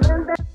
Surrender.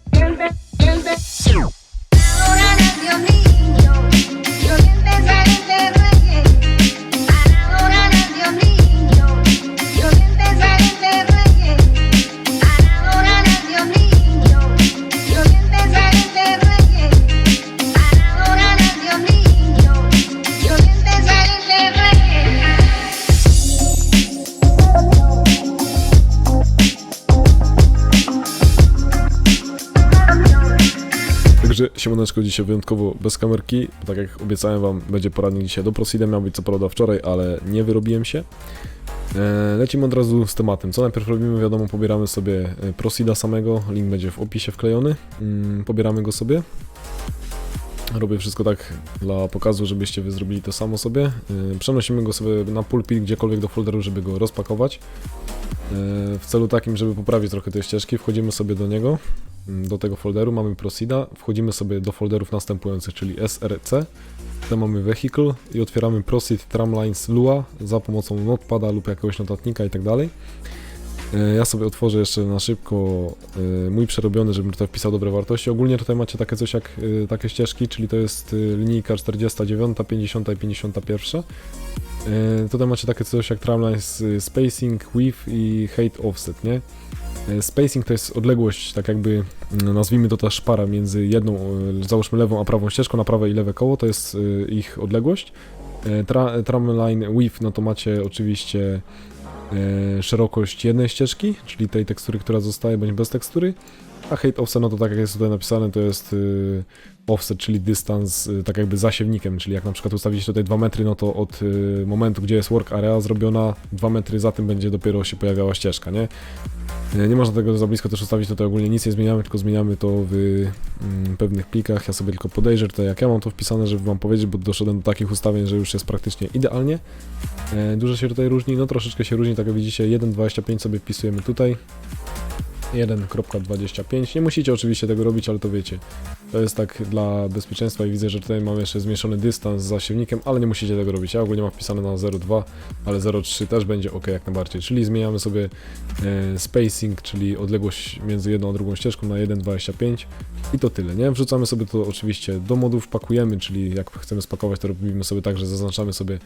Siemaneczko dzisiaj wyjątkowo bez kamerki, tak jak obiecałem wam, będzie poradnik dzisiaj do Prosida, miał być co prawda wczoraj, ale nie wyrobiłem się. E, lecimy od razu z tematem. Co najpierw robimy, wiadomo, pobieramy sobie e, Prosida samego, link będzie w opisie wklejony, mm, pobieramy go sobie. Robię wszystko tak dla pokazu, żebyście wy zrobili to samo sobie. E, Przenosimy go sobie na pulpit, gdziekolwiek do folderu, żeby go rozpakować. E, W celu takim, żeby poprawić trochę te ścieżki, wchodzimy sobie do niego, mm, do tego folderu, mamy Prosida, wchodzimy sobie do folderów następujących, czyli SRC, potem mamy Vehicle i otwieramy Prosid Tramlines Lua za pomocą notepada lub jakiegoś notatnika i tak Ja sobie otworzę jeszcze na szybko e, mój przerobiony, żebym tutaj wpisał dobre wartości. Ogólnie tutaj macie takie coś jak e, takie ścieżki, czyli to jest e, linijka 49, 50 i 51. E, Tutaj macie takie coś jak tramlines y, spacing, width i height offset, nie? E, Spacing to jest odległość, tak jakby mm, nazwijmy to ta szpara między jedną, e, załóżmy lewą a prawą ścieżką, na prawe i lewe koło, to jest e, ich odległość. E, Tra, tramline width, no to macie oczywiście e, szerokość jednej ścieżki, czyli tej tekstury, która zostaje, bądź bez tekstury. A height offset, no to tak jak jest tutaj napisane, to jest y, offset, czyli dystans y, tak jakby zasiewnikiem, czyli jak na przykład ustawicie tutaj 2 metry, no to od y, momentu, gdzie jest work area zrobiona, 2 metry za tym będzie dopiero się pojawiała ścieżka, nie? Nie, nie można tego za blisko też ustawić, tutaj ogólnie nic nie zmieniamy, tylko zmieniamy to w mm, pewnych plikach. Ja sobie tylko podejrzę tutaj, jak ja mam to wpisane, żeby wam powiedzieć, bo doszedłem do takich ustawień, że już jest praktycznie idealnie. E, dużo się tutaj różni, no troszeczkę się różni, tak jak widzicie, 1.25 sobie wpisujemy tutaj. 1.25. Nie musicie oczywiście tego robić, ale to wiecie. To jest tak dla bezpieczeństwa i widzę, że tutaj mamy jeszcze zmniejszony dystans z zasiewnikiem, ale nie musicie tego robić. Ja ogólnie mam wpisane na 0.2, ale 0.3 też będzie ok jak najbardziej. Czyli zmieniamy sobie e, spacing, czyli odległość między jedną a drugą ścieżką na 1.25 i to tyle, nie? Wrzucamy sobie to oczywiście do modów, pakujemy, czyli jak chcemy spakować, to robimy sobie tak, że zaznaczamy sobie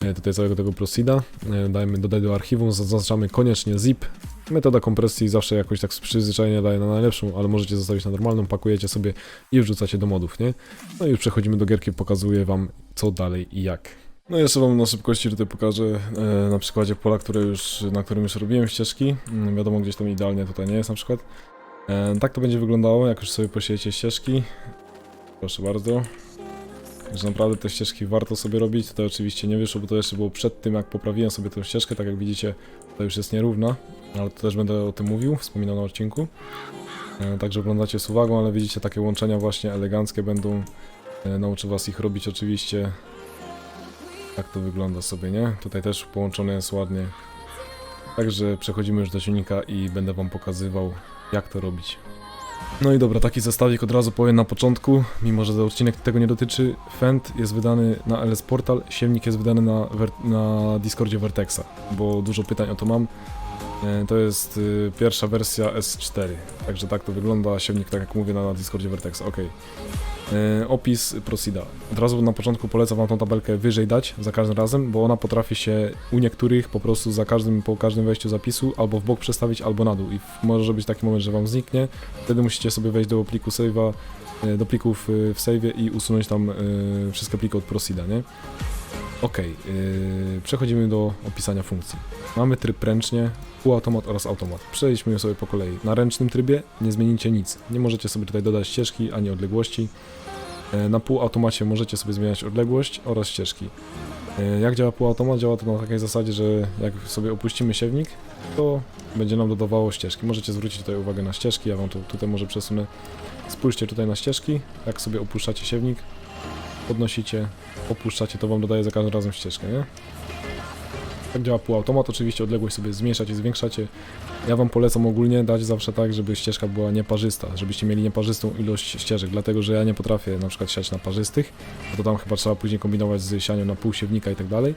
e, tutaj całego tego prosida, e, dajemy dodaj do archiwum, zaznaczamy koniecznie zip. Metoda kompresji zawsze jakoś tak z przyzwyczajenia daje na najlepszą, ale możecie zostawić na normalną, pakujecie sobie i wrzucacie do modów, nie? No i już przechodzimy do gierki, pokazuję wam co dalej i jak. No jeszcze wam na szybkości tutaj pokażę e, na przykładzie pola, które już, na którym już robiłem ścieżki. Mm, wiadomo, gdzieś tam idealnie tutaj nie jest na przykład. E, tak to będzie wyglądało, jak już sobie posiejecie ścieżki. Proszę bardzo. Że naprawdę te ścieżki warto sobie robić. Tutaj oczywiście nie wyszło, bo to jeszcze było przed tym, jak poprawiłem sobie tę ścieżkę. Tak jak widzicie, to już jest nierówna, ale to też będę o tym mówił, wspominał na odcinku. E, Także oglądacie z uwagą, ale widzicie, takie łączenia właśnie eleganckie będą. E, Nauczę was ich robić oczywiście. Tak to wygląda sobie, nie? Tutaj też połączone jest ładnie. Także przechodzimy już do silnika i będę wam pokazywał, jak to robić. No i dobra, taki zestawik od razu powiem na początku, mimo że odcinek tego nie dotyczy. Fend jest wydany na LS Portal, siewnik jest wydany na, na Discordzie Vertexa, bo dużo pytań o to mam. E, To jest y, pierwsza wersja S4, także tak to wygląda, siewnik tak jak mówię na Discordzie Vertexa, ok. Opis Prosida. Od razu na początku polecam wam tą tabelkę wyżej dać za każdym razem, bo ona potrafi się u niektórych po prostu za każdym, po każdym wejściu zapisu albo w bok przestawić, albo na dół i może być taki moment, że wam zniknie, wtedy musicie sobie wejść do pliku save'a, e, do plików w save'ie i usunąć tam wszystkie pliki od Prosida, nie? Ok, przechodzimy do opisania funkcji. Mamy tryb ręcznie, półautomat oraz automat. Przejdźmy sobie po kolei. Na ręcznym trybie nie zmienicie nic. Nie możecie sobie tutaj dodać ścieżki ani odległości. E, Na półautomacie możecie sobie zmieniać odległość oraz ścieżki. E, Jak działa półautomat? Działa to na takiej zasadzie, że jak sobie opuścimy siewnik, to będzie nam dodawało ścieżki. Możecie zwrócić tutaj uwagę na ścieżki, ja wam to tutaj może przesunę. Spójrzcie tutaj na ścieżki, jak sobie opuszczacie siewnik, podnosicie, opuszczacie, to wam dodaje za każdym razem ścieżkę, nie? Tak działa półautomat, oczywiście odległość sobie zmniejszacie, zwiększacie. Ja wam polecam ogólnie dać zawsze tak, żeby ścieżka była nieparzysta, żebyście mieli nieparzystą ilość ścieżek, dlatego że ja nie potrafię na przykład siać na parzystych, bo to tam chyba trzeba później kombinować z sianiem na pół siewnika i tak dalej.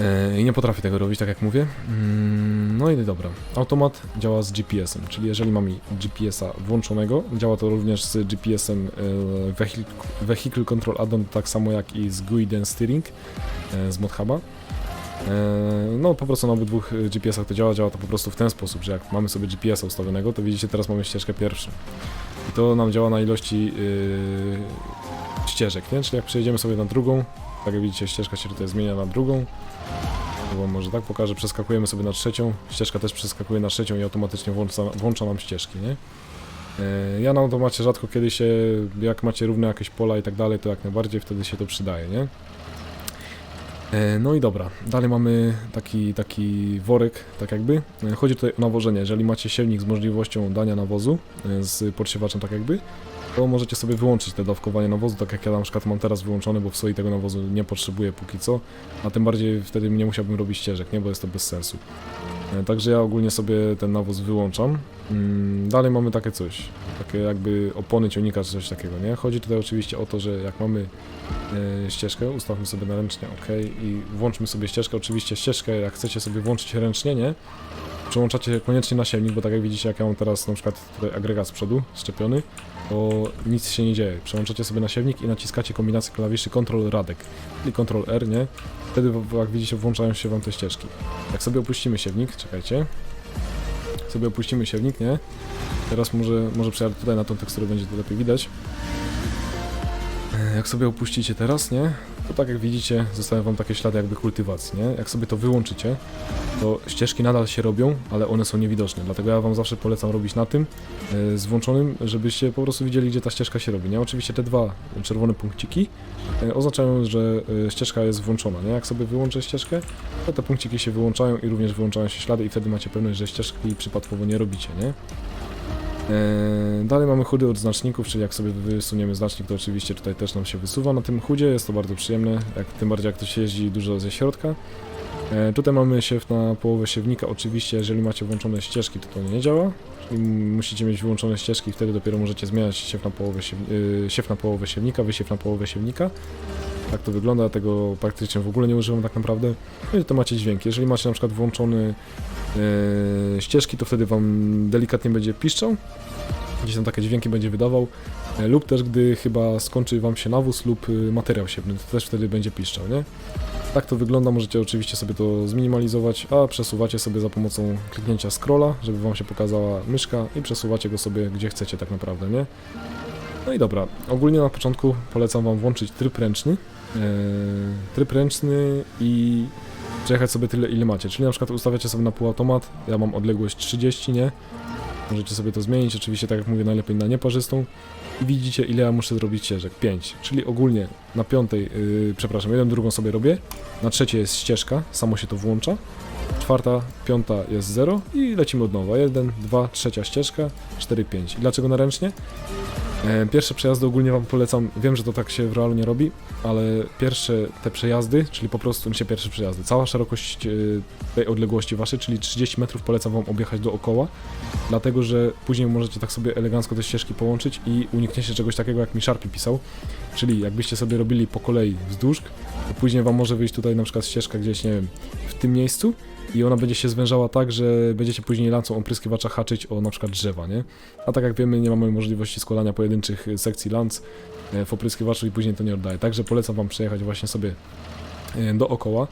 E, I nie potrafię tego robić, tak jak mówię. Mm, No i dobra. Automat działa z GPS-em, czyli jeżeli mamy GPS-a włączonego, działa to również z GPS-em e, Vehicle, Control Add-on, tak samo jak i z GUI Steering e, z ModHuba. E, No po prostu na obydwu GPS-ach to działa, działa to po prostu w ten sposób, że jak mamy sobie GPS-a ustawionego, to widzicie teraz mamy ścieżkę pierwszą. I to nam działa na ilości yy, ścieżek, nie? Czyli jak przejdziemy sobie na drugą, tak jak widzicie ścieżka się tutaj zmienia na drugą, bo może tak pokażę, przeskakujemy sobie na trzecią, ścieżka też przeskakuje na trzecią i automatycznie włącza, włącza nam ścieżki, nie? Ja na automacie rzadko kiedy się, jak macie równe jakieś pola i tak dalej, to jak najbardziej wtedy się to przydaje, nie? E, No i dobra, dalej mamy taki, taki worek, tak jakby. E, Chodzi tutaj o nawożenie. Jeżeli macie siewnik z możliwością dania nawozu e, z podsiewaczem, tak jakby, to możecie sobie wyłączyć te dawkowanie nawozu, tak jak ja na przykład mam teraz wyłączone, bo w soi tego nawozu nie potrzebuję póki co, a tym bardziej wtedy nie musiałbym robić ścieżek, nie, bo jest to bez sensu. E, Także ja ogólnie sobie ten nawóz wyłączam. Mm, Dalej mamy takie coś, takie jakby opony ciągnika czy coś takiego, nie? Chodzi tutaj oczywiście o to, że jak mamy e, ścieżkę, ustawmy sobie na ręcznie OK i włączmy sobie ścieżkę. Oczywiście ścieżkę, jak chcecie sobie włączyć ręcznie, nie? Przełączacie koniecznie na siewnik, bo tak jak widzicie, jak ja mam teraz na przykład tutaj agregat z przodu szczepiony, to nic się nie dzieje. Przełączacie sobie na siewnik i naciskacie kombinację klawiszy Ctrl Radek, czyli Ctrl R, nie? Wtedy, jak widzicie, włączają się wam te ścieżki. Jak sobie opuścimy siewnik, czekajcie. Sobie opuścimy siewnik, nie? Teraz może, może przejadę tutaj na tą teksturę, będzie to lepiej widać. E, Jak sobie opuścicie teraz, nie? To tak jak widzicie, zostają wam takie ślady jakby kultywacji, nie? Jak sobie to wyłączycie, to ścieżki nadal się robią, ale one są niewidoczne. Dlatego ja wam zawsze polecam robić na tym e, z włączonym, żebyście po prostu widzieli, gdzie ta ścieżka się robi, nie? Oczywiście te dwa czerwone punkciki e, oznaczają, że e, ścieżka jest włączona, nie? Jak sobie wyłączę ścieżkę, to te punkciki się wyłączają i również wyłączają się ślady i wtedy macie pewność, że ścieżki przypadkowo nie robicie, nie? Eee, Dalej mamy chudy od znaczników, czyli jak sobie wysuniemy znacznik, to oczywiście tutaj też nam się wysuwa na tym chudzie, jest to bardzo przyjemne, jak, tym bardziej jak ktoś jeździ dużo ze środka. Eee, Tutaj mamy siew na połowę siewnika, oczywiście jeżeli macie włączone ścieżki, to to nie działa, czyli musicie mieć wyłączone ścieżki, wtedy dopiero możecie zmieniać siew na połowę, siew, yy, siew na połowę siewnika, wysiew na połowę siewnika. Tak to wygląda, tego praktycznie w ogóle nie używam tak naprawdę. No i to macie dźwięk. Jeżeli macie na przykład włączony e, ścieżki, to wtedy wam delikatnie będzie piszczał. Gdzieś tam takie dźwięki będzie wydawał. E, lub też gdy chyba skończy wam się nawóz lub y, materiał siewny, to też wtedy będzie piszczał, nie? Tak to wygląda, możecie oczywiście sobie to zminimalizować, a przesuwacie sobie za pomocą kliknięcia scrolla, żeby wam się pokazała myszka i przesuwacie go sobie gdzie chcecie tak naprawdę, nie? No i dobra, ogólnie na początku polecam wam włączyć tryb ręczny. Eee, tryb ręczny i przejechać sobie tyle ile macie, czyli na przykład ustawiacie sobie na półautomat, ja mam odległość 30, nie? Możecie sobie to zmienić, oczywiście tak jak mówię, najlepiej na nieparzystą. I widzicie ile ja muszę zrobić ścieżek, 5, czyli ogólnie na piątej, yy, przepraszam, jedną drugą sobie robię, na trzeciej jest ścieżka, samo się to włącza, czwarta, piąta jest 0 i lecimy od nowa, 1, 2, trzecia ścieżka, 4, 5. I dlaczego na ręcznie? E, Pierwsze przejazdy ogólnie Wam polecam, wiem, że to tak się w realu nie robi, ale pierwsze te przejazdy, czyli po prostu, nie pierwsze przejazdy, cała szerokość e, tej odległości Waszej, czyli 30 metrów polecam Wam objechać dookoła, dlatego, że później możecie tak sobie elegancko te ścieżki połączyć i unikniecie czegoś takiego, jak mi Sharpie pisał, czyli jakbyście sobie robili po kolei wzdłuż, to później Wam może wyjść tutaj na przykład ścieżka gdzieś, nie wiem, w tym miejscu, i ona będzie się zwężała tak, że będziecie później lancą opryskiwacza haczyć o na przykład drzewa, nie? A tak jak wiemy, nie mamy możliwości składania pojedynczych sekcji lanc e, w opryskiwaczu i później to nie oddaje. Także polecam Wam przejechać właśnie sobie e, dookoła.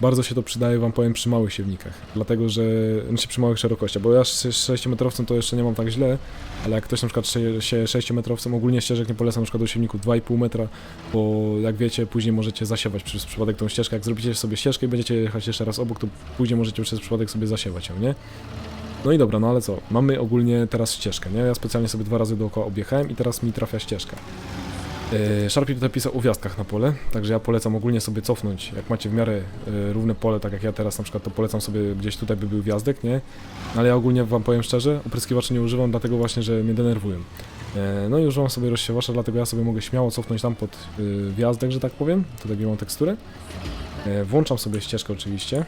Bardzo się to przydaje Wam powiem przy małych siewnikach, dlatego że, znaczy przy małych szerokościach, bo ja z 6-metrowcem to jeszcze nie mam tak źle, ale jak ktoś na przykład sie- sieje 6-metrowcem, ogólnie ścieżek nie polecam na przykład do siewników 2,5 metra, bo jak wiecie, później możecie zasiewać przez przypadek tą ścieżkę, jak zrobicie sobie ścieżkę i będziecie jechać jeszcze raz obok, to później możecie przez przypadek sobie zasiewać ją, nie? No i dobra, no ale co, mamy ogólnie teraz ścieżkę, nie? Ja specjalnie sobie dwa razy dookoła objechałem i teraz mi trafia ścieżka. Yy, Sharpie tutaj pisał o gwiazdkach na pole, także ja polecam ogólnie sobie cofnąć, jak macie w miarę yy, równe pole, tak jak ja teraz na przykład, to polecam sobie gdzieś tutaj by był gwiazdek, nie? Ale ja ogólnie wam powiem szczerze, opryskiwaczy nie używam, dlatego właśnie, że mnie denerwują. Yy, No i używam sobie rozsiewacza, dlatego ja sobie mogę śmiało cofnąć tam pod gwiazdek, że tak powiem, tutaj gdzie mam teksturę. Włączam sobie ścieżkę oczywiście.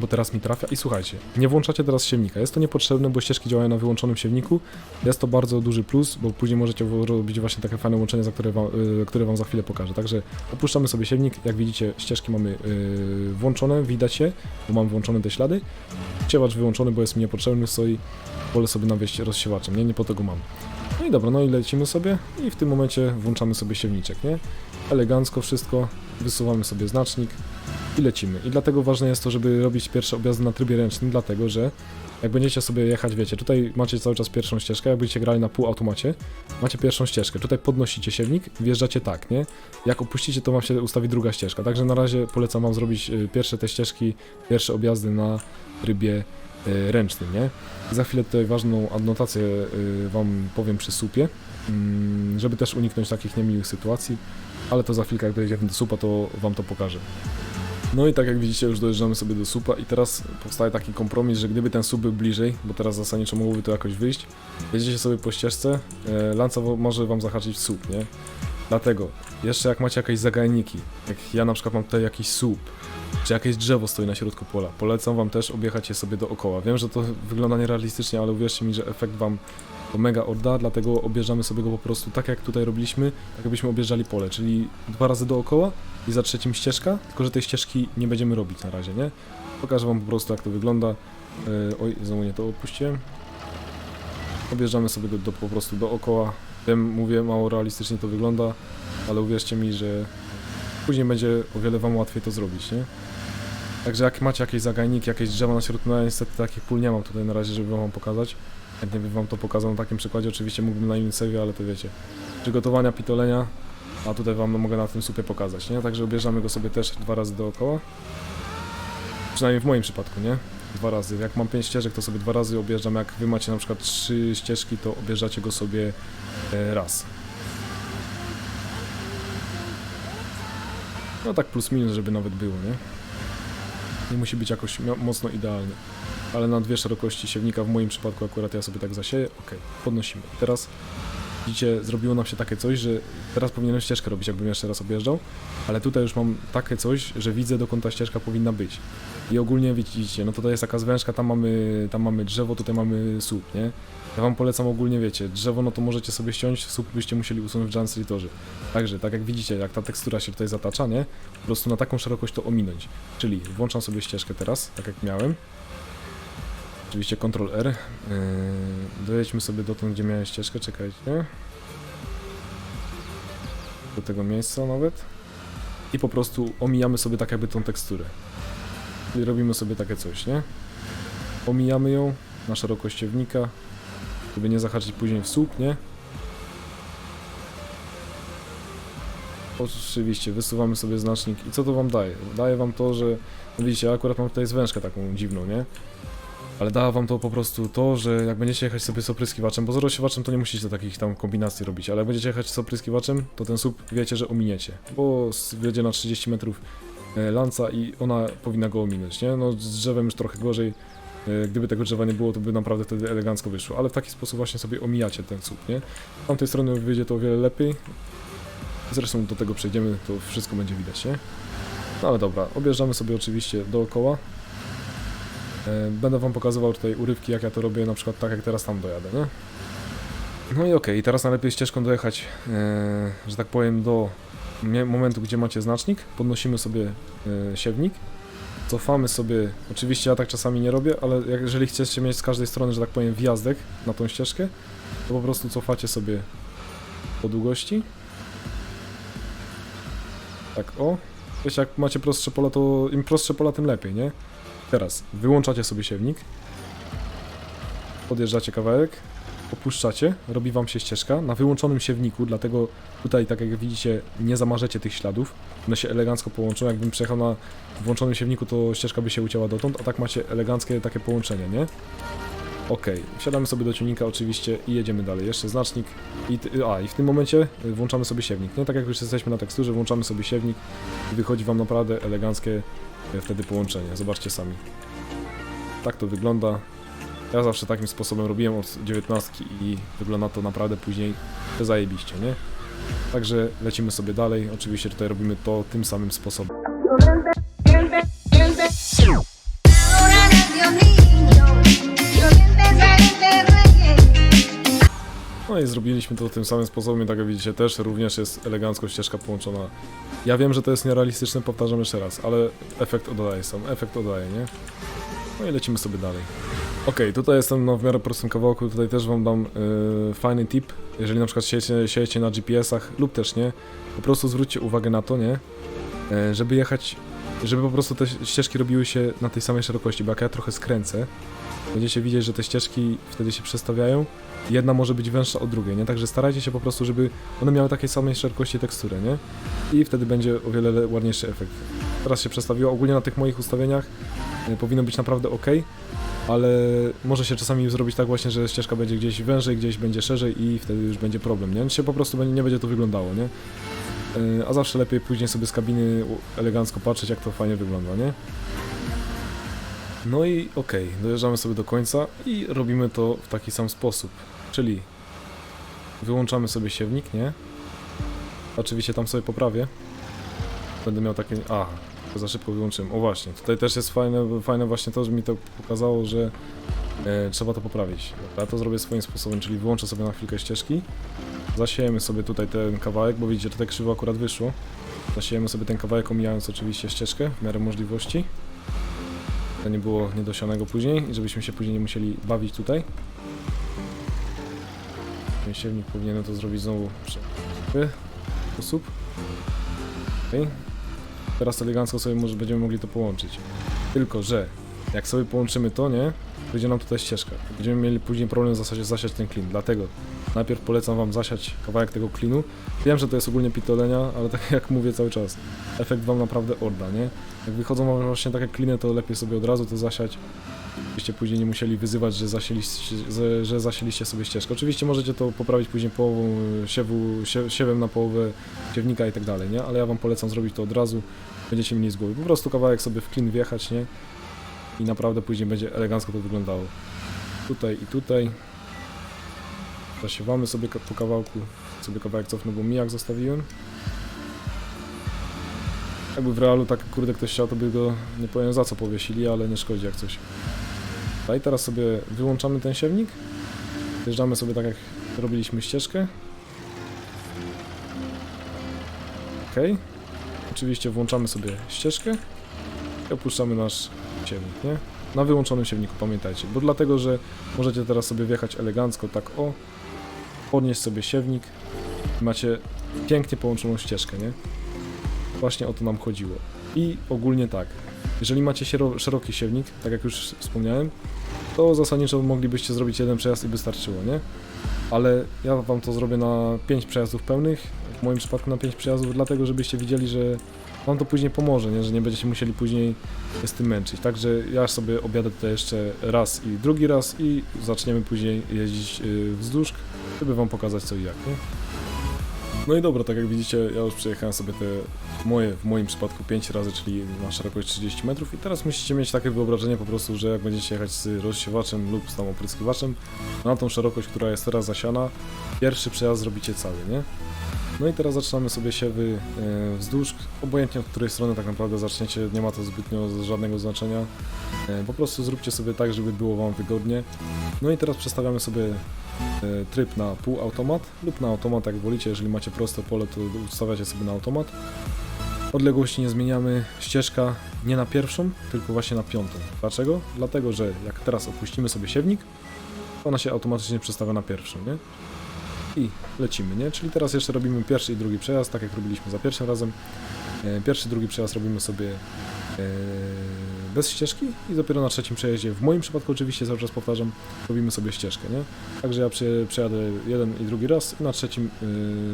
Bo teraz mi trafia. I słuchajcie, nie włączacie teraz siewnika. Jest to niepotrzebne, bo ścieżki działają na wyłączonym siewniku. Jest to bardzo duży plus, bo później możecie robić właśnie takie fajne łączenie, za które wam, y, które wam za chwilę pokażę. Także opuszczamy sobie siewnik. Jak widzicie, ścieżki mamy y, włączone, widać je, bo mam włączone te ślady. Siewacz wyłączony, bo jest mi niepotrzebny, stoi. Wolę sobie nawieść rozsiewaczem, nie? Nie po tego mam. No i dobra, no i lecimy sobie i w tym momencie włączamy sobie siewniczek, nie? Elegancko wszystko, wysuwamy sobie znacznik i lecimy. I dlatego ważne jest to, żeby robić pierwsze objazdy na trybie ręcznym, dlatego że jak będziecie sobie jechać, wiecie, tutaj macie cały czas pierwszą ścieżkę, jak będziecie grali na półautomacie, macie pierwszą ścieżkę, tutaj podnosicie siewnik, wjeżdżacie tak, nie? Jak opuścicie, to wam się ustawi druga ścieżka, także na razie polecam wam zrobić y, pierwsze te ścieżki, pierwsze objazdy na trybie y, ręcznym, nie? Za chwilę tutaj ważną adnotację y, wam powiem przy supie, mm, żeby też uniknąć takich niemiłych sytuacji, ale to za chwilkę jak dojedziemy do supa, to wam to pokażę. No i tak jak widzicie, już dojeżdżamy sobie do supa i teraz powstaje taki kompromis, że gdyby ten sup był bliżej, bo teraz zasadniczo mogłoby to jakoś wyjść, jedziecie sobie po ścieżce, e, lanca może wam zahaczyć w słup, nie? Dlatego, jeszcze jak macie jakieś zagajniki, jak ja na przykład mam tutaj jakiś słup, czy jakieś drzewo stoi na środku pola, polecam wam też objechać je sobie dookoła. Wiem, że to wygląda nierealistycznie, ale uwierzcie mi, że efekt wam mega odda, dlatego objeżdżamy sobie go po prostu tak jak tutaj robiliśmy, tak jakbyśmy objeżdżali pole, czyli dwa razy dookoła i za trzecim ścieżka, tylko że tej ścieżki nie będziemy robić na razie, nie? Pokażę wam po prostu jak to wygląda. Yy, oj, znowu nie to opuściłem. Objeżdżamy sobie go do, po prostu dookoła. Wiem, mówię, mało realistycznie to wygląda, ale uwierzcie mi, że później będzie o wiele wam łatwiej to zrobić, nie? Także jak macie jakieś zagajniki, jakieś drzewa na środku, no ja niestety takich pól nie mam tutaj na razie, żeby wam pokazać. Chętnie bym wam to pokazał na takim przykładzie, oczywiście mógłbym na innym sewie, ale to wiecie. Przygotowania, pitolenia, a tutaj wam mogę na tym supie pokazać, nie? Także obierzamy go sobie też dwa razy dookoła. Przynajmniej w moim przypadku, nie? Dwa razy. Jak mam pięć ścieżek, to sobie dwa razy objeżdżam. Jak wy macie na przykład trzy ścieżki, to objeżdżacie go sobie e, raz. No tak plus minus, żeby nawet było, nie? Nie musi być jakoś mocno idealny. Ale na dwie szerokości siewnika, w moim przypadku akurat ja sobie tak zasieję, ok, podnosimy. Teraz widzicie, zrobiło nam się takie coś, że teraz powinienem ścieżkę robić, jakbym jeszcze raz objeżdżał, ale tutaj już mam takie coś, że widzę dokąd ta ścieżka powinna być. I ogólnie widzicie, no tutaj jest taka zwężka, tam mamy, tam mamy drzewo, tutaj mamy słup, nie? Ja wam polecam ogólnie, wiecie, drzewo no to możecie sobie ściąć, słup byście musieli usunąć w Jans. Także, tak jak widzicie, jak ta tekstura się tutaj zatacza, nie? Po prostu na taką szerokość to ominąć. Czyli włączam sobie ścieżkę teraz, tak jak miałem. Oczywiście Ctrl R. Yy, dojedźmy sobie dotąd, gdzie miałem ścieżkę, czekajcie. Do tego miejsca nawet. I po prostu omijamy sobie tak jakby tą teksturę. Czyli robimy sobie takie coś, nie? Omijamy ją na szerokość siewnika, żeby nie zahaczyć później w słup, nie? Oczywiście, wysuwamy sobie znacznik i co to wam daje? Daje wam to, że no widzicie, ja akurat mam tutaj zwężkę taką dziwną, nie? Ale da wam to po prostu to, że jak będziecie jechać sobie z opryskiwaczem, bo z rozsiewaczem to nie musicie takich tam kombinacji robić, ale jak będziecie jechać z opryskiwaczem, to ten słup wiecie, że ominiecie, bo wjedzie na 30 metrów e, lanca i ona powinna go ominąć, nie? No z drzewem już trochę gorzej, e, gdyby tego drzewa nie było, to by naprawdę wtedy elegancko wyszło, ale w taki sposób właśnie sobie omijacie ten słup, nie? Z tamtej strony wyjdzie to o wiele lepiej, zresztą do tego przejdziemy, to wszystko będzie widać, nie? No ale dobra, objeżdżamy sobie oczywiście dookoła. E, Będę wam pokazywał tutaj urywki, jak ja to robię, na przykład tak jak teraz tam dojadę, nie? No i okej, teraz najlepiej ścieżką dojechać, e, że tak powiem, do momentu, gdzie macie znacznik, podnosimy sobie e, siewnik, cofamy sobie, oczywiście ja tak czasami nie robię, ale jeżeli chcecie mieć z każdej strony, że tak powiem, wjazdek na tą ścieżkę, to po prostu cofacie sobie po długości. Tak, o. Wiecie, jak macie prostsze pola, to im prostsze pola, tym lepiej, nie? Teraz wyłączacie sobie siewnik, podjeżdżacie kawałek, opuszczacie, robi wam się ścieżka na wyłączonym siewniku, dlatego tutaj, tak jak widzicie, nie zamarzecie tych śladów, one się elegancko połączą, jakbym przejechał na włączonym siewniku, to ścieżka by się ucięła dotąd, a tak macie eleganckie takie połączenie, nie? Okej, wsiadamy sobie do ciągnika oczywiście i jedziemy dalej. Jeszcze znacznik i, a, i w tym momencie y, włączamy sobie siewnik, nie? Tak jak już jesteśmy na teksturze, włączamy sobie siewnik i wychodzi wam naprawdę eleganckie y, wtedy połączenie. Zobaczcie sami. Tak to wygląda. Ja zawsze takim sposobem robiłem od 19 i wygląda to naprawdę później zajebiście, nie? Także lecimy sobie dalej. Oczywiście tutaj robimy to tym samym sposobem. No i zrobiliśmy to tym samym sposobem, tak jak widzicie też również jest elegancko ścieżka połączona. Ja wiem, że to jest nierealistyczne, powtarzam jeszcze raz, ale efekt oddaje sam, efekt oddaje, nie? No i lecimy sobie dalej. Okej, tutaj jestem na w miarę prostym kawałku, tutaj też wam dam yy, fajny tip, jeżeli na przykład siejecie, siejecie na GPS-ach lub też nie, po prostu zwróćcie uwagę na to, nie? Yy, żeby jechać, żeby po prostu te ścieżki robiły się na tej samej szerokości, bo jak ja trochę skręcę, będziecie widzieć, że te ścieżki wtedy się przestawiają jedna może być węższa od drugiej, nie? Także starajcie się po prostu, żeby one miały takiej samej szerokości teksturę, nie? I wtedy będzie o wiele le- ładniejszy efekt. Teraz się przestawiło, ogólnie na tych moich ustawieniach y, powinno być naprawdę ok, ale może się czasami zrobić tak właśnie, że ścieżka będzie gdzieś wężej, gdzieś będzie szerzej i wtedy już będzie problem, nie? Się po prostu nie będzie to wyglądało, nie? Y, A zawsze lepiej później sobie z kabiny elegancko patrzeć, jak to fajnie wygląda, nie? No i okej, dojeżdżamy sobie do końca i robimy to w taki sam sposób. Czyli wyłączamy sobie siewnik, nie? Oczywiście tam sobie poprawię. Będę miał takie... Aha, to za szybko wyłączyłem. O właśnie, tutaj też jest fajne, fajne właśnie to, że mi to pokazało, że e, trzeba to poprawić. Ja to zrobię swoim sposobem, czyli wyłączę sobie na chwilkę ścieżki. Zasiejemy sobie tutaj ten kawałek, bo widzicie, tutaj krzywo akurat wyszło. Zasiejemy sobie ten kawałek, omijając oczywiście ścieżkę w miarę możliwości to nie było niedosianego później żebyśmy się później nie musieli bawić tutaj. Ten siewnik powinienem to zrobić znowu w ten sposób. Okay. Teraz elegancko sobie może będziemy mogli to połączyć. Tylko, że jak sobie połączymy to, nie? Będzie nam tutaj ścieżka. Będziemy mieli później problem zasiać, zasiać ten klin. Dlatego najpierw polecam wam zasiać kawałek tego klinu. Wiem, że to jest ogólnie pitolenia, ale tak jak mówię cały czas, efekt wam naprawdę orda, nie? Jak wychodzą wam właśnie takie kliny, to lepiej sobie od razu to zasiać. Żebyście później nie musieli wyzywać, że zasieliście, że, zasieliście sobie ścieżkę. Oczywiście możecie to poprawić później połową e, siewu, sie, siewem na połowę siewnika i tak dalej, nie? Ale ja wam polecam zrobić to od razu, będziecie mieli z głowy. Po prostu kawałek sobie w klin wjechać, nie? I naprawdę później będzie elegancko to wyglądało. Tutaj i tutaj. Zasiewamy sobie po kawałku. Sobie kawałek cofnę, bo mijak zostawiłem. Jakby w realu tak kurde ktoś chciał, to by go nie powiem za co powiesili, ale nie szkodzi jak coś. I teraz sobie wyłączamy ten siewnik. Zjeżdżamy sobie tak jak robiliśmy ścieżkę. Ok. Oczywiście włączamy sobie ścieżkę i opuszczamy nasz siewnik, nie? Na wyłączonym siewniku, pamiętajcie. Bo dlatego, że możecie teraz sobie wjechać elegancko tak o, podnieść sobie siewnik i macie pięknie połączoną ścieżkę, nie? Właśnie o to nam chodziło. I ogólnie tak, jeżeli macie szeroki siewnik, tak jak już wspomniałem, to zasadniczo moglibyście zrobić jeden przejazd i wystarczyło, nie? Ale ja wam to zrobię na 5 przejazdów pełnych, w moim przypadku na 5 przejazdów, dlatego żebyście widzieli, że wam to później pomoże, nie? Że nie będziecie musieli później z tym męczyć. Także ja sobie objadę tutaj jeszcze raz i drugi raz i zaczniemy później jeździć yy, wzdłuż, żeby wam pokazać co i jak, nie? No i dobra, tak jak widzicie, ja już przejechałem sobie te moje, w moim przypadku 5 razy, czyli na szerokość 30 metrów i teraz musicie mieć takie wyobrażenie po prostu, że jak będziecie jechać z rozsiewaczem lub z tam opryskiwaczem na tą szerokość, która jest teraz zasiana, pierwszy przejazd zrobicie cały, nie? No i teraz zaczynamy sobie siewy e, wzdłuż, obojętnie od której strony tak naprawdę zaczniecie, nie ma to zbytnio żadnego znaczenia. E, po prostu zróbcie sobie tak, żeby było Wam wygodnie. No i teraz przestawiamy sobie tryb na półautomat lub na automat, jak wolicie. Jeżeli macie proste pole, to ustawiacie sobie na automat. Odległości nie zmieniamy. Ścieżka nie na pierwszą, tylko właśnie na piątą. Dlaczego? Dlatego, że jak teraz opuścimy sobie siewnik, to ona się automatycznie przestawia na pierwszą, nie? I lecimy, nie? Czyli teraz jeszcze robimy pierwszy i drugi przejazd, tak jak robiliśmy za pierwszym razem. E, Pierwszy, drugi przejazd robimy sobie e, bez ścieżki i dopiero na trzecim przejeździe, w moim przypadku oczywiście czas powtarzam, robimy sobie ścieżkę, nie? Także ja przejadę jeden i drugi raz i na trzecim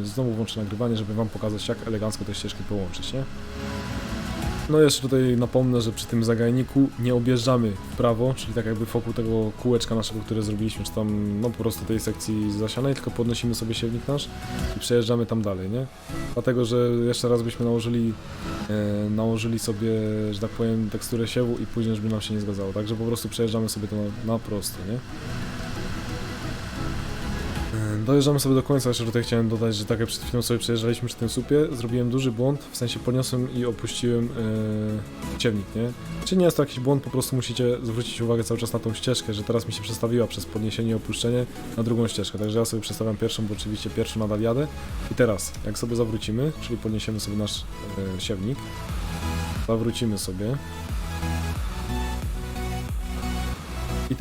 y, znowu włączę nagrywanie, żeby wam pokazać jak elegancko te ścieżki połączyć, nie? No jeszcze tutaj napomnę, że przy tym zagajniku nie objeżdżamy w prawo, czyli tak jakby wokół tego kółeczka naszego, które zrobiliśmy, czy tam no po prostu tej sekcji zasianej, tylko podnosimy sobie siewnik nasz i przejeżdżamy tam dalej, nie? Dlatego, że jeszcze raz byśmy nałożyli, e, nałożyli sobie, że tak powiem, teksturę siewu i później żeby nam się nie zgadzało, także po prostu przejeżdżamy sobie to na, na prosto, nie? Dojeżdżamy sobie do końca, jeszcze tutaj chciałem dodać, że tak jak przed chwilą sobie przejeżdżaliśmy przy tym supie, zrobiłem duży błąd, w sensie podniosłem i opuściłem yy, ciewnik, nie? Czy nie jest to jakiś błąd, po prostu musicie zwrócić uwagę cały czas na tą ścieżkę, że teraz mi się przestawiła przez podniesienie i opuszczenie na drugą ścieżkę, także ja sobie przestawiam pierwszą, bo oczywiście pierwszą nadal jadę. I teraz, jak sobie zawrócimy, czyli podniesiemy sobie nasz yy, siewnik, zawrócimy sobie,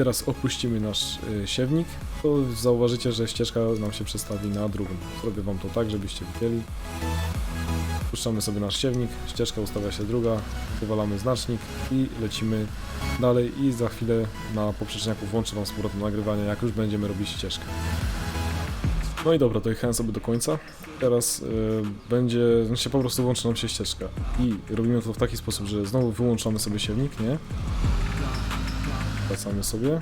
teraz opuścimy nasz y, siewnik, to zauważycie, że ścieżka nam się przestawi na drugą. Zrobię wam to tak, żebyście widzieli. Puszczamy sobie nasz siewnik, ścieżka ustawia się druga, wywalamy znacznik i lecimy dalej i za chwilę na poprzeczniaku włączę wam z powrotem nagrywanie, jak już będziemy robić ścieżkę. No i dobra, dojechałem sobie do końca. Teraz y, będzie, znaczy po prostu włączy nam się ścieżka. I robimy to w taki sposób, że znowu wyłączamy sobie siewnik, nie? Wracamy sobie.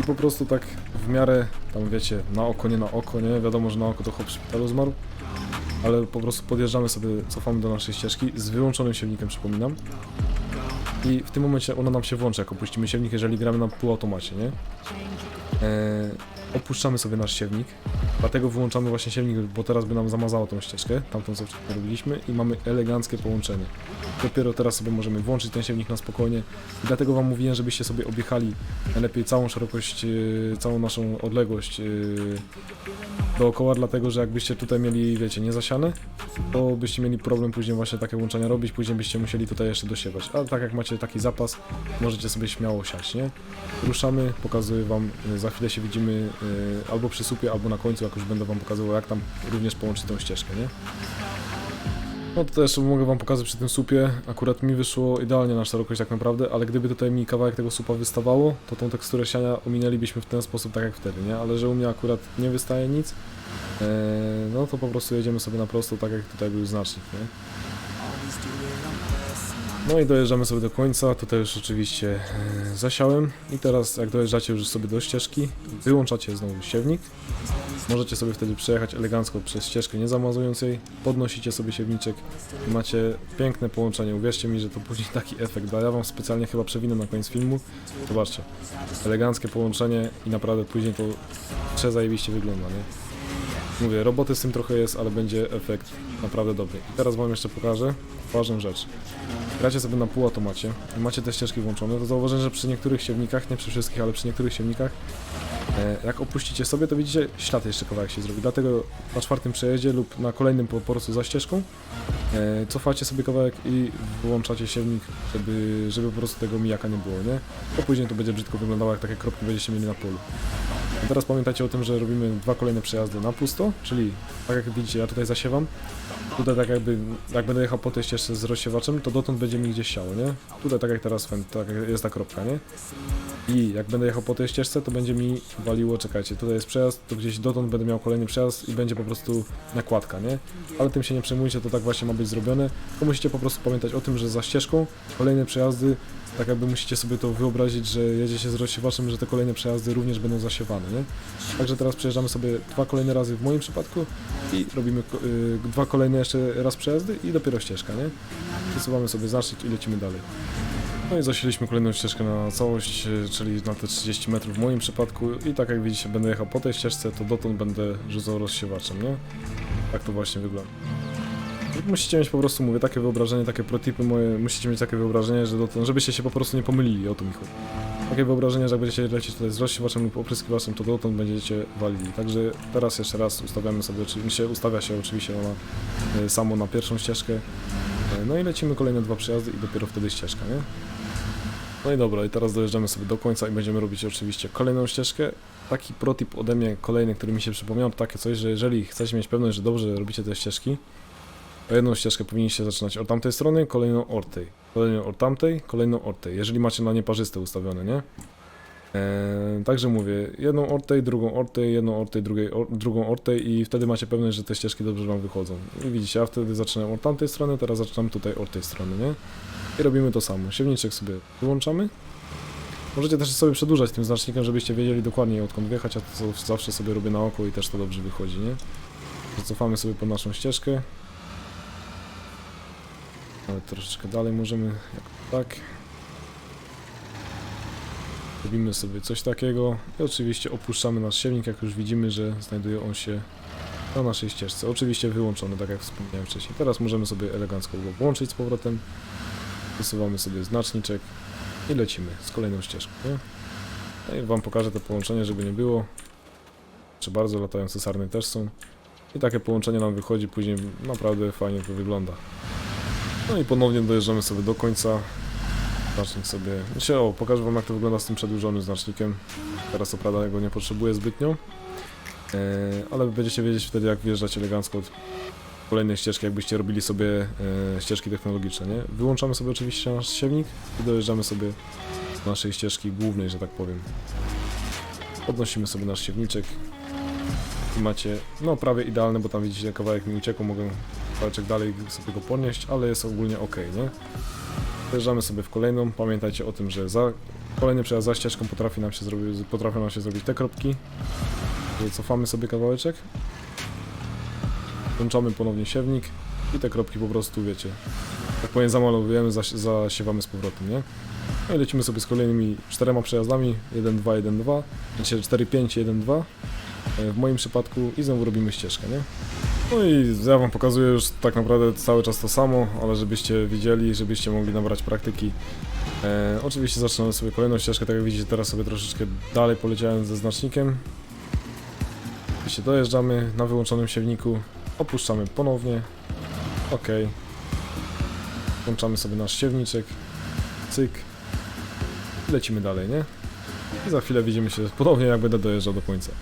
I po prostu tak w miarę, tam wiecie, na oko, nie na oko, nie? Wiadomo, że na oko to chłop w szpitalu zmarł. Ale po prostu podjeżdżamy sobie, cofamy do naszej ścieżki z wyłączonym siewnikiem, przypominam. I w tym momencie ona nam się włączy, jak opuścimy siewnik, jeżeli gramy na półautomacie, nie? Eee, opuszczamy sobie nasz siewnik, dlatego wyłączamy właśnie siewnik, bo teraz by nam zamazało tą ścieżkę, tamtą co wcześniej robiliśmy i mamy eleganckie połączenie. Dopiero teraz sobie możemy włączyć ten siewnik na spokojnie i dlatego wam mówiłem, żebyście sobie objechali najlepiej całą szerokość, yy, całą naszą odległość yy, dookoła, dlatego że jakbyście tutaj mieli, wiecie, niezasiane, to byście mieli problem później właśnie takie łączenia robić, później byście musieli tutaj jeszcze dosiewać. A tak jak macie taki zapas, możecie sobie śmiało siać, nie? Ruszamy, pokazuję wam, y, za chwilę się widzimy albo przy supie, albo na końcu, jak już będę wam pokazywał, jak tam również połączyć tą ścieżkę, nie? No to też mogę wam pokazać przy tym supie, akurat mi wyszło idealnie na szerokość tak naprawdę, ale gdyby tutaj mi kawałek tego supa wystawało, to tą teksturę siania ominęlibyśmy w ten sposób tak jak wtedy, nie? Ale że u mnie akurat nie wystaje nic, e, no to po prostu jedziemy sobie na prosto, tak jak tutaj był znacznik, nie? No i dojeżdżamy sobie do końca, tutaj już oczywiście e, zasiałem. I teraz jak dojeżdżacie już sobie do ścieżki, wyłączacie znowu siewnik, możecie sobie wtedy przejechać elegancko przez ścieżkę nie zamazując jej, podnosicie sobie siewniczek. I macie piękne połączenie, uwierzcie mi, że to później taki efekt da, ja wam specjalnie chyba przewinę na koniec filmu, zobaczcie, eleganckie połączenie i naprawdę później to przezajebiście wygląda, nie? Mówię, roboty z tym trochę jest, ale będzie efekt naprawdę dobry. I teraz wam jeszcze pokażę ważną rzecz. Gracie sobie na półautomacie i macie te ścieżki włączone, to zauważę, że przy niektórych siewnikach, nie przy wszystkich, ale przy niektórych siewnikach, e, jak opuścicie sobie, to widzicie, ślad jeszcze kawałek się zrobi. Dlatego na czwartym przejeździe lub na kolejnym po prostu za ścieżką e, cofacie sobie kawałek i wyłączacie siewnik, żeby, żeby po prostu tego mijaka nie było, nie? Bo później to będzie brzydko wyglądało, jak takie kropki będziecie mieli na polu. I teraz pamiętajcie o tym, że robimy dwa kolejne przejazdy na pusto, czyli tak jak widzicie, ja tutaj zasiewam. Tutaj tak jakby, jak będę jechał po tej ścieżce z rozsiewaczem, to dotąd będzie mi gdzieś siało, nie? Tutaj tak jak teraz tak jest ta kropka, nie? I jak będę jechał po tej ścieżce, to będzie mi waliło, czekajcie, tutaj jest przejazd, to gdzieś dotąd będę miał kolejny przejazd i będzie po prostu nakładka, nie? Ale tym się nie przejmujcie, to tak właśnie ma być zrobione. Tylko musicie po prostu pamiętać o tym, że za ścieżką kolejne przejazdy tak jakby musicie sobie to wyobrazić, że jedziecie z rozsiewaczem, że te kolejne przejazdy również będą zasiewane, nie? Także teraz przejeżdżamy sobie dwa kolejne razy w moim przypadku i robimy y, dwa kolejne jeszcze raz przejazdy i dopiero ścieżka, nie? Przesuwamy sobie znacznik i lecimy dalej. No i zasililiśmy kolejną ścieżkę na całość, y, czyli na te 30 metrów w moim przypadku i tak jak widzicie będę jechał po tej ścieżce, to dotąd będę rzucał rozsiewaczem, nie? Tak to właśnie wygląda. Musicie mieć po prostu, mówię, takie wyobrażenie, takie protipy moje, musicie mieć takie wyobrażenie, że dotąd, żebyście się po prostu nie pomylili, o to mi chodzi. Takie wyobrażenie, że jak będziecie lecieć tutaj z rozsiewaczem lub opryskiwaczem, to dotąd będziecie walili. Także teraz jeszcze raz ustawiamy sobie, oczywiście, ustawia się oczywiście ona e, samo na pierwszą ścieżkę. E, No i lecimy kolejne dwa przejazdy i dopiero wtedy ścieżka, nie? No i dobra, i teraz dojeżdżamy sobie do końca i będziemy robić oczywiście kolejną ścieżkę. Taki protip ode mnie kolejny, który mi się przypomniał, takie coś, że jeżeli chcecie mieć pewność, że dobrze robicie te ścieżki, to jedną ścieżkę powinniście zaczynać od tamtej strony, kolejną od tej, kolejną od tamtej, kolejną od tej, jeżeli macie na nieparzyste ustawione, nie? Eee, także mówię, jedną od tej, drugą od tej, jedną od tej, drugiej, o, drugą od tej i wtedy macie pewność, że te ścieżki dobrze wam wychodzą. I widzicie, ja wtedy zaczynam od tamtej strony, teraz zaczynam tutaj od tej strony, nie? I robimy to samo. Siewniczek sobie wyłączamy. Możecie też sobie przedłużać tym znacznikiem, żebyście wiedzieli dokładnie odkąd wjechać, a to zawsze sobie robię na oko i też to dobrze wychodzi, nie? Cofamy sobie pod naszą ścieżkę. Ale troszeczkę dalej możemy, tak. Robimy sobie coś takiego i oczywiście opuszczamy nasz siewnik, jak już widzimy, że znajduje on się na naszej ścieżce. Oczywiście wyłączony, tak jak wspomniałem wcześniej. Teraz możemy sobie elegancko go włączyć z powrotem. Wysuwamy sobie znaczniczek i lecimy z kolejną ścieżką. Nie? No i wam pokażę to połączenie, żeby nie było. Czy bardzo latające sarny też są. I takie połączenie nam wychodzi, później naprawdę fajnie to wygląda. No i ponownie dojeżdżamy sobie do końca. Znacznik sobie... Myślę, o, pokażę wam jak to wygląda z tym przedłużonym znacznikiem. Teraz co prawda go nie potrzebuję zbytnio. Eee, ale będziecie wiedzieć wtedy jak wjeżdżać elegancko od kolejnej ścieżki, jakbyście robili sobie e, ścieżki technologiczne, nie? Wyłączamy sobie oczywiście nasz siewnik i dojeżdżamy sobie do naszej ścieżki głównej, że tak powiem. Podnosimy sobie nasz siewniczek i macie, no prawie idealny, bo tam widzicie kawałek mi uciekł, mogę kawałeczek dalej sobie go podnieść, ale jest ogólnie ok, nie? Dojeżdżamy sobie w kolejną, pamiętajcie o tym, że za kolejny przejazd za ścieżką potrafi nam się zrobić, potrafią nam się zrobić te kropki. Cofamy sobie kawałeczek. Włączamy ponownie siewnik i te kropki po prostu, wiecie, tak powiem, zamalowujemy, zas- zasiewamy z powrotem, nie? No i lecimy sobie z kolejnymi czterema przejazdami, 1, 2, 1, 2, znaczy 4, 5, 1, 2 e, w moim przypadku i znowu robimy ścieżkę, nie? No i ja wam pokazuję już tak naprawdę cały czas to samo, ale żebyście widzieli, żebyście mogli nabrać praktyki. E, oczywiście zaczynamy sobie kolejną ścieżkę, tak jak widzicie teraz sobie troszeczkę dalej poleciałem ze znacznikiem. Oczywiście dojeżdżamy na wyłączonym siewniku, opuszczamy ponownie, ok. Włączamy sobie nasz siewniczek, cyk, lecimy dalej, nie? I za chwilę widzimy się ponownie, jak będę dojeżdżał do końca.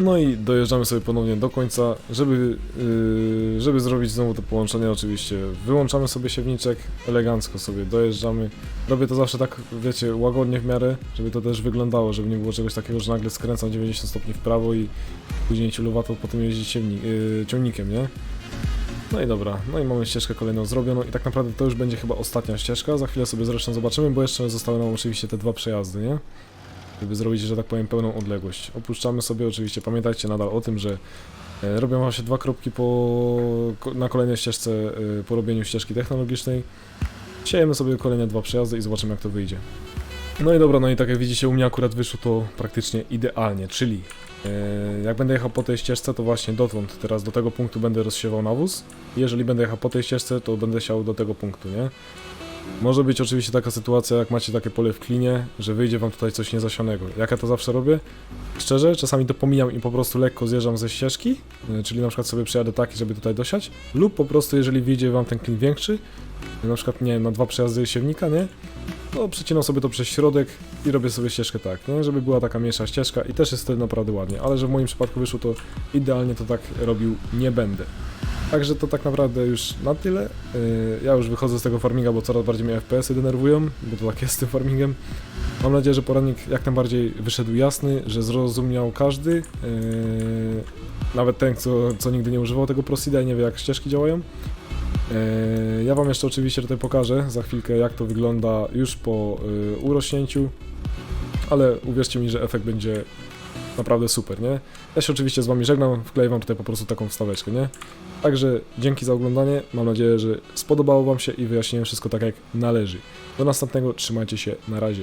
No i dojeżdżamy sobie ponownie do końca, żeby, yy, żeby zrobić znowu to połączenie oczywiście wyłączamy sobie siewniczek, elegancko sobie dojeżdżamy. Robię to zawsze tak, wiecie, łagodnie w miarę, żeby to też wyglądało, żeby nie było czegoś takiego, że nagle skręcam 90 stopni w prawo i później ciulowato potem jeździ ciemni, yy, ciągnikiem, nie? No i dobra, no i mamy ścieżkę kolejną zrobioną i tak naprawdę to już będzie chyba ostatnia ścieżka, za chwilę sobie zresztą zobaczymy, bo jeszcze zostały nam oczywiście te dwa przejazdy, nie? Żeby zrobić, że tak powiem, pełną odległość. Opuszczamy sobie oczywiście, pamiętajcie nadal o tym, że e, robią wam się dwa kropki po, na kolejnej ścieżce e, po robieniu ścieżki technologicznej. Siejemy sobie kolejne dwa przejazdy i zobaczymy jak to wyjdzie. No i dobra, no i tak jak widzicie u mnie akurat wyszło to praktycznie idealnie, czyli e, jak będę jechał po tej ścieżce, to właśnie dotąd, teraz do tego punktu będę rozsiewał nawóz. Jeżeli będę jechał po tej ścieżce, to będę siał do tego punktu, nie? Może być oczywiście taka sytuacja, jak macie takie pole w klinie, że wyjdzie wam tutaj coś niezasionego. Jak ja to zawsze robię? Szczerze, czasami to pomijam i po prostu lekko zjeżdżam ze ścieżki, y, czyli na przykład sobie przejadę taki, żeby tutaj dosiać, lub po prostu jeżeli wyjdzie wam ten klin większy, y, na przykład, nie wiem, na dwa przejazdy siewnika, nie? To przecinam sobie to przez środek i robię sobie ścieżkę tak, nie? Żeby była taka mniejsza ścieżka i też jest wtedy naprawdę ładnie, ale że w moim przypadku wyszło to idealnie, to tak robił nie będę. Także to tak naprawdę już na tyle. Yy, Ja już wychodzę z tego farminga, bo coraz bardziej mnie FPS-y denerwują, bo to tak jest z tym farmingiem. Mam nadzieję, że poradnik jak najbardziej wyszedł jasny, że zrozumiał każdy, yy, nawet ten, co, co nigdy nie używał tego Prosida i nie wie jak ścieżki działają. Yy, Ja Wam jeszcze oczywiście tutaj pokażę za chwilkę jak to wygląda już po urośnięciu, ale uwierzcie mi, że efekt będzie naprawdę super, nie? Ja się oczywiście z Wami żegnam, wkleję Wam tutaj po prostu taką wstaweczkę, nie? Także dzięki za oglądanie, mam nadzieję, że spodobało Wam się i wyjaśniłem wszystko tak jak należy. Do następnego, trzymajcie się, na razie.